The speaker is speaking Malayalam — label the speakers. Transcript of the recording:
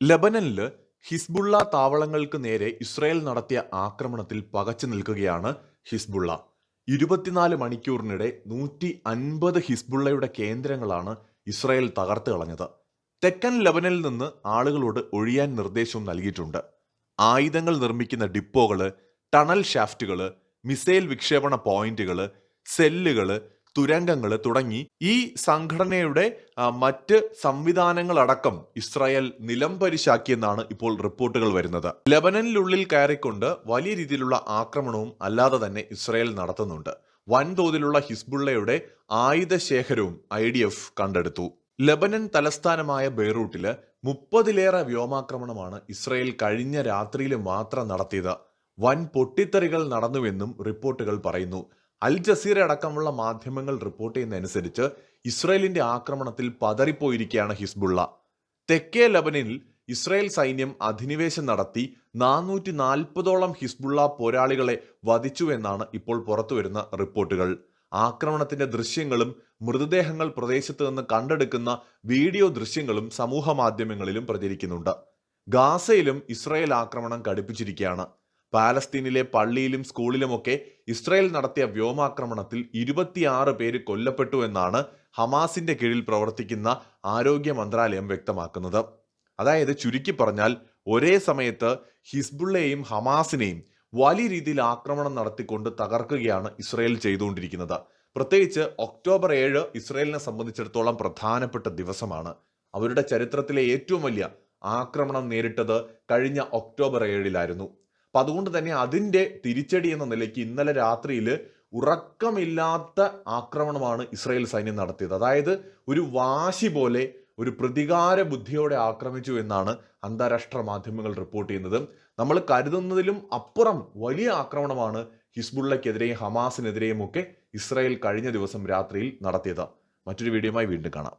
Speaker 1: ലബനനിൽ ഹിസ്ബുള്ള താവളങ്ങൾക്ക് നേരെ ഇസ്രായേൽ നടത്തിയ ആക്രമണത്തിൽ പകച്ചു നിൽക്കുകയാണ് ഹിസ്ബുള്ള. ഇരുപത്തിനാല് മണിക്കൂറിനിടെ നൂറ്റി അൻപത് ഹിസ്ബുള്ളയുടെ കേന്ദ്രങ്ങളാണ് ഇസ്രായേൽ തകർത്ത് കളഞ്ഞത്. തെക്കൻ ലബനനിൽ നിന്ന് ആളുകളോട് ഒഴിയാൻ നിർദ്ദേശവും നൽകിയിട്ടുണ്ട്. ആയുധങ്ങൾ നിർമ്മിക്കുന്ന ഡിപ്പോകൾ ടണൽ ഷാഫ്റ്റുകൾ മിസൈൽ വിക്ഷേപണ പോയിന്റുകൾ സെല്ലുകൾ തുരങ്കങ്ങൾ തുടങ്ങി ഈ സംഘടനയുടെ മറ്റ് സംവിധാനങ്ങളടക്കം ഇസ്രായേൽ നിലംപരിശാക്കിയെന്നാണ് ഇപ്പോൾ റിപ്പോർട്ടുകൾ വരുന്നത്. ലബനനിലുള്ളിൽ കയറിക്കൊണ്ട് വലിയ രീതിയിലുള്ള ആക്രമണവും അല്ലാതെ തന്നെ ഇസ്രായേൽ നടത്തുന്നുണ്ട്. വൻതോതിലുള്ള ഹിസ്ബുള്ളയുടെ ആയുധ ശേഖരവും ഐ ഡി എഫ് കണ്ടെടുത്തു. ലബനൻ തലസ്ഥാനമായ ബെയ്റൂട്ടിൽ മുപ്പതിലേറെ വ്യോമാക്രമണമാണ് ഇസ്രായേൽ കഴിഞ്ഞ രാത്രിയിൽ മാത്രം നടത്തിയത്. വൻ പൊട്ടിത്തെറികൾ നടന്നുവെന്നും റിപ്പോർട്ടുകൾ പറയുന്നു. അൽ ജസീറ അടക്കമുള്ള മാധ്യമങ്ങൾ റിപ്പോർട്ട് ചെയ്യുന്നതനുസരിച്ച് ഇസ്രായേലിന്റെ ആക്രമണത്തിൽ പതറിപ്പോയിരിക്കുകയാണ് ഹിസ്ബുള്ള. തെക്കേ ലബനിൽ ഇസ്രായേൽ സൈന്യം അധിനിവേശം നടത്തി നാനൂറ്റി നാൽപ്പതോളം ഹിസ്ബുള്ള പോരാളികളെ വധിച്ചുവെന്നാണ് ഇപ്പോൾ പുറത്തുവരുന്ന റിപ്പോർട്ടുകൾ. ആക്രമണത്തിന്റെ ദൃശ്യങ്ങളും മൃതദേഹങ്ങൾ പ്രദേശത്ത് നിന്ന് കണ്ടെടുക്കുന്ന വീഡിയോ ദൃശ്യങ്ങളും സമൂഹ മാധ്യമങ്ങളിലും പ്രചരിക്കുന്നുണ്ട്. ഗാസയിലും ഇസ്രായേൽ ആക്രമണം കടുപ്പിച്ചിരിക്കുകയാണ് പാലസ്തീനിലെ പള്ളിയിലും സ്കൂളിലുമൊക്കെ ഇസ്രായേൽ നടത്തിയ വ്യോമാക്രമണത്തിൽ ഇരുപത്തിയാറ് പേര് കൊല്ലപ്പെട്ടു എന്നാണ് ഹമാസിന്റെ കീഴിൽ പ്രവർത്തിക്കുന്ന ആരോഗ്യ മന്ത്രാലയം വ്യക്തമാക്കുന്നത്. അതായത് ചുരുക്കി പറഞ്ഞാൽ ഒരേ സമയത്ത് ഹിസ്ബുള്ളയെയും ഹമാസിനെയും വലിയ രീതിയിൽ ആക്രമണം നടത്തിക്കൊണ്ട് തകർക്കുകയാണ് ഇസ്രായേൽ ചെയ്തുകൊണ്ടിരിക്കുന്നത്. പ്രത്യേകിച്ച് ഒക്ടോബർ ഏഴ് ഇസ്രായേലിനെ സംബന്ധിച്ചിടത്തോളം പ്രധാനപ്പെട്ട ദിവസമാണ്. അവരുടെ ചരിത്രത്തിലെ ഏറ്റവും വലിയ ആക്രമണം നേരിട്ടത് കഴിഞ്ഞ ഒക്ടോബർ ഏഴിലായിരുന്നു. അപ്പൊ അതുകൊണ്ട് തന്നെ അതിന്റെ തിരിച്ചടി എന്ന നിലയ്ക്ക് ഇന്നലെ രാത്രിയിൽ ഉറക്കമില്ലാത്ത ആക്രമണമാണ് ഇസ്രായേൽ സൈന്യം നടത്തിയത്. അതായത് ഒരു വാശി പോലെ ഒരു പ്രതികാര ബുദ്ധിയോടെ ആക്രമിച്ചു എന്നാണ് അന്താരാഷ്ട്ര മാധ്യമങ്ങൾ റിപ്പോർട്ട് ചെയ്യുന്നത്. നമ്മൾ കരുതുന്നതിലും അപ്പുറം വലിയ ആക്രമണമാണ് ഹിസ്ബുള്ളക്കെതിരെയും ഹമാസിനെതിരെയും ഒക്കെ ഇസ്രായേൽ കഴിഞ്ഞ ദിവസം രാത്രിയിൽ നടത്തിയത്. മറ്റൊരു വീഡിയോയുമായി വീണ്ടും കാണാം.